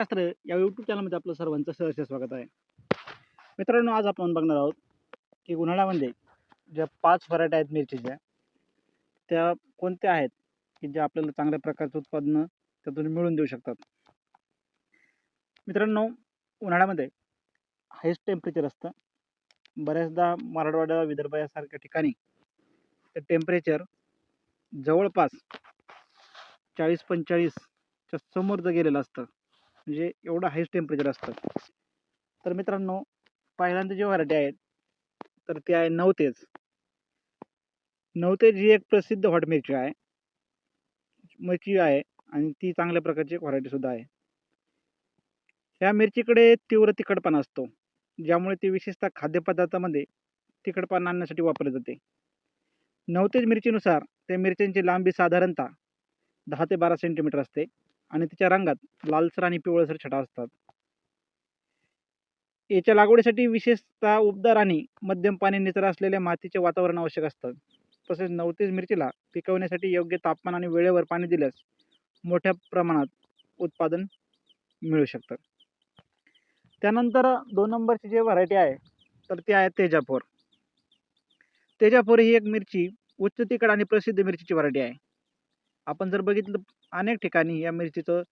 शास्त्र या यूट्यूब चॅनलमध्ये आपलं सर्वांचं सहर्ष स्वागत आहे. मित्रांनो आज आपण बघणार आहोत की उन्हाळ्यामध्ये ज्या पाच व्हरायटी आहेत मिरचीच्या त्या कोणत्या आहेत की ज्या आपल्याला चांगल्या प्रकारचं उत्पादनं त्यातून मिळून देऊ शकतात? मित्रांनो उन्हाळ्यामध्ये हायस्ट टेम्परेचर असतं. बऱ्याचदा मराठवाड्या विदर्भ यासारख्या ठिकाणी ते टेम्परेचर जवळपास चाळीस पंचेचाळीसच्या समोर जर गेलेलं असतं म्हणजे एवढं हायस्ट टेम्परेचर असतं. तर मित्रांनो पहिल्यांदा जी व्हरायटी आहे तर ती आहे नवतेज. नवतेज ही एक प्रसिद्ध हॉट मिरची आहे. मिरची आहे आणि ती चांगल्या प्रकारची एक व्हरायटी सुद्धा आहे. ह्या मिरचीकडे तीव्र तिखटपणा असतो ज्यामुळे ती विशेषतः खाद्यपदार्थामध्ये तिखटपणा आणण्यासाठी वापरली जाते. नवतेज मिरचीनुसार त्या मिरच्यांची लांबी साधारणतः दहा ते बारा सेंटीमीटर असते. आणि तिच्या रंगात लालसर आणि पिवळसर छटा असतात. याच्या लागवडीसाठी विशेषतः उबदार आणि मध्यम पाणी निचरा असलेल्या मातीचे वातावरण आवश्यक असतं. तसेच नवतीस मिरचीला पिकवण्यासाठी योग्य तापमान आणि वेळेवर पाणी दिल्यास मोठ्या प्रमाणात उत्पादन मिळू शकतं. त्यानंतर दोन नंबरची जी व्हरायटी आहे तर ती आहे तेजापूर. तेजापूर ही एक मिरची उच्च तिखट आणि प्रसिद्ध मिरचीची व्हरायटी आहे. आपण जर बघितलं अनेक ठिकाणी या मिरचीचं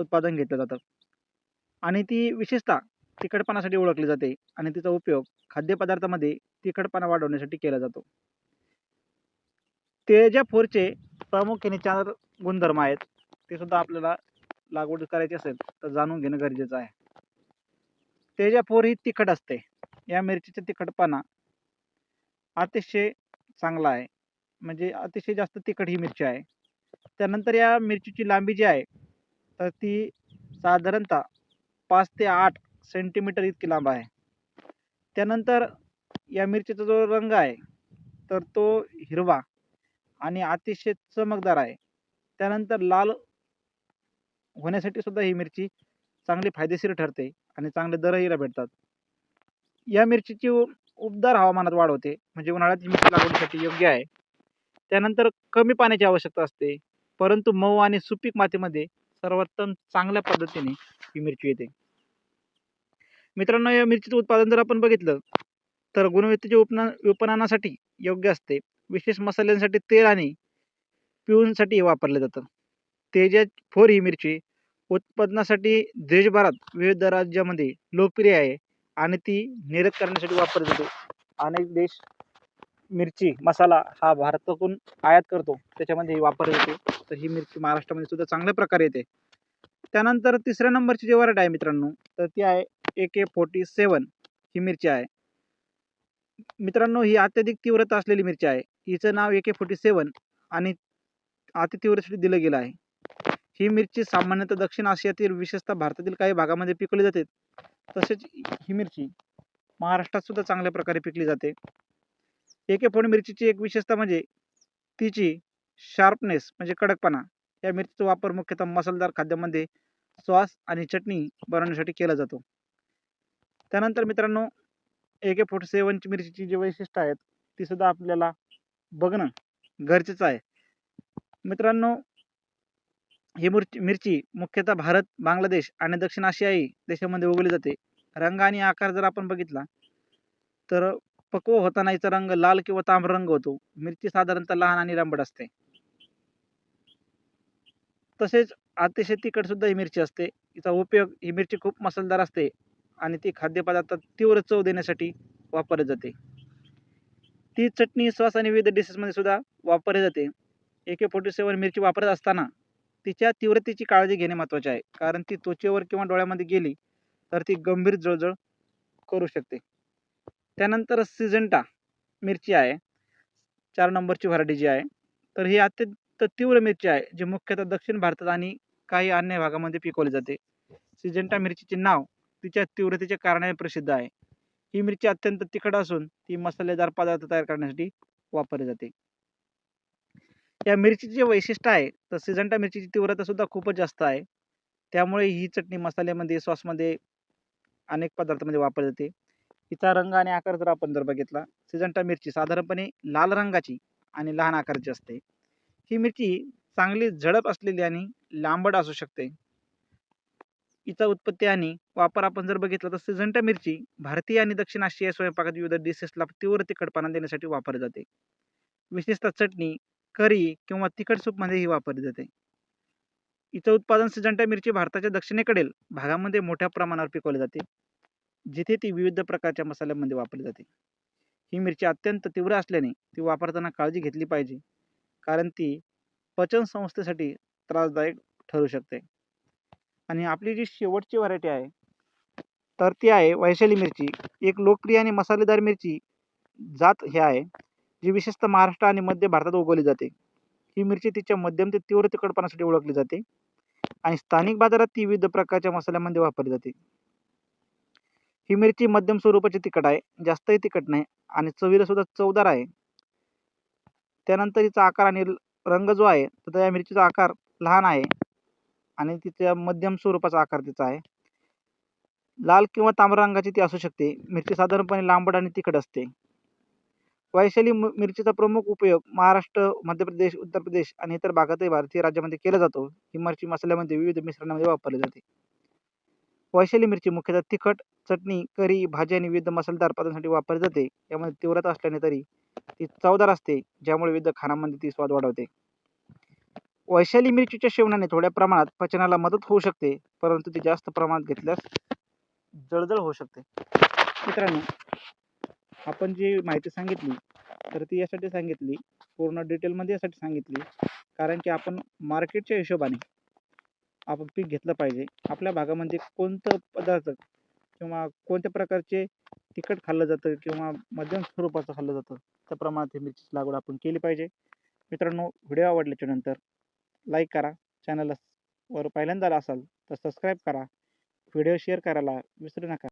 उत्पादन घेतलं जातं. आणि ती विशेषतः तिखटपणासाठी ओळखली जाते आणि तिचा उपयोग खाद्यपदार्थामध्ये तिखटपणा वाढवण्यासाठी केला जातो. तेजा फोरचे प्रामुख्याने चार गुणधर्म आहेत ते सुद्धा आपल्याला लागवड करायची असेल तर जाणून घेणं गरजेचं आहे. तेजा फोर ही तिखट असते या मिरचीचा तिखटपणा अतिशय चांगला आहे. म्हणजे अतिशय जास्त तिखट ही मिरची आहे. त्यानंतर या मिरचीची लांबी जी आहे तर ती साधारणतः पाच ते आठ सेंटीमीटर इतकी लांब आहे. त्यानंतर या मिरचीचा जो रंग आहे तर तो हिरवा आणि अतिशय चमकदार आहे. त्यानंतर लाल होण्यासाठी सुद्धा ही मिरची चांगली फायदेशीर ठरते आणि चांगले दरही भेटतात. या मिरचीची उबदार हवामानात वाढ होते म्हणजे उन्हाळ्यात ही मिरची लागवडीसाठी योग्य आहे. त्यानंतर कमी पाण्याची आवश्यकता असते. परंतु मऊ आणि सुपीक मातीमध्ये सर्वोत्तम चांगल्या पद्धतीने ही मिरची येते. मित्रांनो या मिरचीचं उत्पादन जर आपण बघितलं तर गुणवत्तेचे उपना विपणनासाठी योग्य असते. विशेष मसाल्यांसाठी तेल आणि पिऊनसाठी हे वापरलं जातं. तेजा फोर ही मिरची उत्पादनासाठी देशभरात विविध राज्यामध्ये लोकप्रिय आहे आणि ती निर्यात करण्यासाठी वापरली जाते. अनेक देश मिरची मसाला हा भारतातून आयात करतो. त्याच्यामध्ये वापरली जाते. तर ही मिरची महाराष्ट्रामध्ये सुद्धा चांगल्या प्रकारे येते. त्यानंतर तिसऱ्या नंबरची जी वरायटी आहे मित्रांनो तर ती आहे ए के फोर्टी सेवन ही मिरची आहे. मित्रांनो ही अत्याधिक तीव्रता असलेली मिरची आहे. हिचं नाव ए के फोर्टी सेवन आणि अतितीव्रसाठी दिलं गेलं आहे. ही मिरची सामान्यतः दक्षिण आशियातील विशेषतः भारतातील काही भागामध्ये पिकवली जाते. तसेच ही मिरची महाराष्ट्रात सुद्धा चांगल्या प्रकारे पिकली जाते. ए के फोर्टी मिरचीची एक विशेषता म्हणजे तिची शार्पनेस म्हणजे कडकपणा या मिरचीचा वापर मुख्यतः मसालेदार खाद्यामध्ये सॉस आणि चटणी बनवण्यासाठी केला जातो. त्यानंतर मित्रांनो ए के फोर्टी सेवनची मिरचीची जी वैशिष्ट्य आहेत ती सुद्धा आपल्याला बघणं गरजेचं आहे. मित्रांनो ही मिरची मिरची मुख्यतः भारत बांगलादेश आणि दक्षिण आशियाई देशामध्ये उगवली जाते. रंग आणि आकार जर आपण बघितला तर पक्व होताना याचा रंग लाल किंवा तांबडा रंग होतो. मिरची साधारणतः लहान आणि रंबट असते. तसेच अतिशय तिखट सुद्धा ही मिरची असते. हिचा उपयोग ही मिरची खूप मसालेदार असते आणि ती खाद्यपदार्थात तीव्र चव देण्यासाठी वापरली जाते. ती चटणी सॉस आणि विविध डिशेसमध्ये सुद्धा वापरली जाते. ए के फोर्टी सेवन मिरची वापरत असताना तिच्या तीव्रतेची काळजी घेणे महत्त्वाचे आहे. कारण ती त्वचेवर किंवा डोळ्यामध्ये गेली तर ती गंभीर जळजळ करू शकते. त्यानंतर सिजंटा मिरची आहे. चार नंबरची व्हरायटी जी आहे. तर ही अत्यंत तीव्र मिरची आहे जी मुख्यतः दक्षिण भारतात आणि काही अन्य भागामध्ये पिकवली जाते. सिजंटा मिरचीचे नाव तिच्या तीव्रतेच्या कारणाने प्रसिद्ध आहे. ही मिरची अत्यंत तिखट असून ती मसालेदार पदार्थ तयार करण्यासाठी वापरली जाते. या मिरचीचे जे वैशिष्ट्य आहे तर सिजंटा मिरचीची तीव्रता सुद्धा खूपच जास्त आहे. त्यामुळे ही चटणी मसाल्यामध्ये सॉसमध्ये अनेक पदार्थामध्ये वापरली जाते. हिचा रंग आणि आकार जर आपण जर बघितला सिजंटा मिरची साधारणपणे लाल रंगाची आणि लहान आकाराची असते. ही मिरची चांगली झडप असलेली आणि लांबट असू शकते. हिचा उत्पत्ती आणि वापर आपण जर बघितला तर सिजंटा मिरची भारतीय आणि दक्षिण आशिया स्वयंपाकात विविध डिशेसला तीव्र तिखटपणा देण्यासाठी वापरली जाते. विशेषतः चटणी करी किंवा तिखट सूपमध्येही वापरली जाते. हिचं उत्पादन सिजंटा मिरची भारताच्या दक्षिणेकडील भागामध्ये मोठ्या प्रमाणावर पिकवली जाते जिथे ती विविध प्रकारच्या मसाल्यांमध्ये वापरली जाते. ही मिरची अत्यंत तीव्र असल्याने ती वापरताना काळजी घेतली पाहिजे. कारण ती पचन संस्थेसाठी त्रासदायक ठरू शकते. आणि आपली जी शेवटची व्हरायटी आहे तर ती आहे वैशाली मिरची. एक लोकप्रिय आणि मसालेदार मिरची जात हे आहे जी विशेषतः महाराष्ट्र आणि मध्य भारतात उगवली जाते. ही मिरची तिच्या मध्यम ते तीव्र तिखटपणासाठी ओळखली जाते आणि स्थानिक बाजारात ती विविध प्रकारच्या मसाल्यामध्ये वापरली जाते. ही मिरची मध्यम स्वरूपाची तिखट आहे जास्तही तिखट नाही आणि चवीला सुद्धा चवदार आहे. त्यानंतर हिचा आकार आणि रंग जो आहे तर त्या मिरचीचा आकार लहान आहे. आणि तिच्या मध्यम स्वरूपाचा आकार तिचा आहे. लाल किंवा तांबड्या रंगाची ती असू शकते. मिरची साधारणपणे लांबड आणि तिखट असते. वैशाली मिरचीचा प्रमुख उपयोग महाराष्ट्र मध्य प्रदेश उत्तर प्रदेश आणि इतर भागातही भारतीय राज्यामध्ये केला जातो. ही मिरची मसाल्यामध्ये विविध मिश्रणामध्ये वापरली जाते. वैशाली मिरची मुख्यतः तिखट चटणी करी भाजी आणि विविध मसालेदार पदार्थांसाठी वापरली जाते. यामध्ये तीव्रता असल्याने तरी ती चवदार असते ज्यामुळे विविध खाण्यामध्ये ती स्वाद वाढवते. वैशाली मिरचीच्या सेवनाने थोड्या प्रमाणात पचनाला मदत होऊ शकते परंतु ती जास्त प्रमाणात घेतल्यास जळजळ होऊ शकते. मित्रांनो आपण जी माहिती सांगितली तर ती यासाठी सांगितली पूर्ण डिटेलमध्ये यासाठी सांगितली कारण की आपण मार्केटच्या हिशोबाने आपण पीक घेतलं पाहिजे. आपल्या भागामध्ये कोणतं पदार्थ किंवा कोणत्या प्रकारचे तिखट खाल्लं जातं किंवा मध्यम स्वरूपाचं खाल्लं जातं. त्या प्रमाणात ही मिरची लागवड आपण केली पाहिजे. मित्रांनो व्हिडिओ आवडल्याच्या नंतर लाईक करा. चॅनलला वर पहिल्यांदा असाल तर सबस्क्राईब करा. व्हिडिओ शेअर करायला विसरू नका.